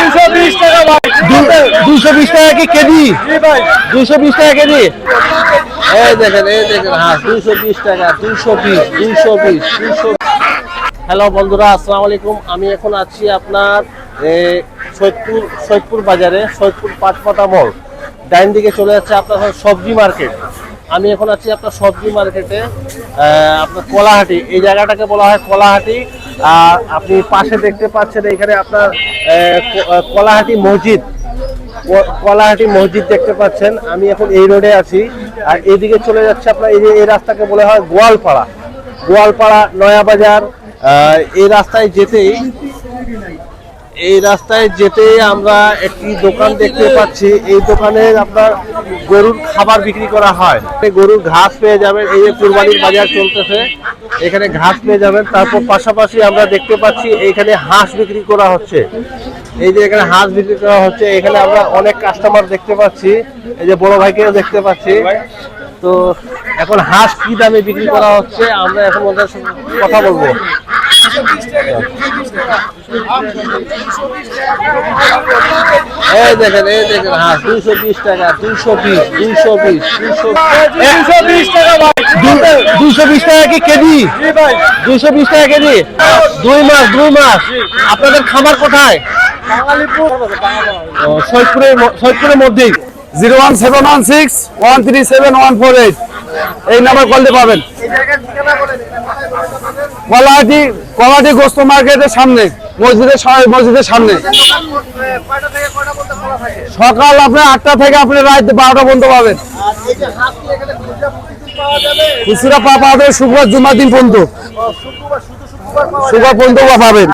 দুশো বিশ টাকা কি কেজি? দুশো বিশ টাকা কেজি? এই দেখেন এই দেখেন হ্যাঁ দুশো বিশ টাকা দুশো বিশ দুশো বিশ দুশো হ্যালো বন্ধুরা আসসালামু আলাইকুম। আমি এখন আছি আপনার সৈয়দপুর সৈয়দপুর বাজারে সৈয়দপুর পাটপাতা মোড় ডাইন দিকে চলে যাচ্ছে আপনার সবজি মার্কেট আমি এখন আছি আপনার সবজি মার্কেটে আপনার কলাহাটি। এই জায়গাটাকে বলা হয় কলাহাটি। আর আপনি পাশে দেখতে পাচ্ছেন এখানে আপনার কলাহাটি মসজিদ। কলাহাটি মসজিদ দেখতে পাচ্ছেন। আমি এখন এই রোডে আছি। আর এদিকে চলে যাচ্ছে আপনার, এই যে, এই রাস্তাকে বলা হয় গোয়ালপাড়া। গোয়ালপাড়া নয়াবাজার এই রাস্তায় যেতেই এই রাস্তায় যেতে আমরা একটি দোকান দেখতে পাচ্ছি। এই দোকানে আপনার গরুর খাবার বিক্রি করা হয়। গরুর ঘাস পেয়ে যাবেন, এই যে কুরবানির বাজার চলতেছে। এখানে ঘাস পেয়ে যাবেন, তারপর পাশাপাশি আমরা দেখতে পাচ্ছি এখানে হাঁস বিক্রি করা হচ্ছে। এই যে এখানে হাঁস বিক্রি করা হচ্ছে, এখানে আমরা অনেক কাস্টমার দেখতে পাচ্ছি। এই যে বড় ভাইকেও দেখতে পাচ্ছি। তো এখন হাঁস কি দামে বিক্রি করা হচ্ছে, আমরা এখন ওদের কথা বলব। এই দেখেন এই দেখেন হ্যাঁ দুইশো বিশ টাকা দুইশো বিশ দুইশো বিশ দুইশো দুইশো বিশ টাকা কি কেজি? দুইশো বিশ টাকা কেজি? দুই মাস দুই মাস। আপনাদের খামার কোথায়? সৈয়দপুরের মধ্যেই। Zero one seven one six one three seven one four eight. এই নাম্বার কল দিয়ে পাবেন। কলাহাটি কলাহাটি গোস্ত মার্কেটের সামনে, মসজিদের মসজিদের সামনে। সকাল আপনার আটটা থেকে আপনি রাত বারোটা পর্যন্ত পাবেন। খুচরা পা পাবেন শুক্রবার, জুমার দিন পর্যন্ত। শুক্রবার পর্যন্ত পাবেন।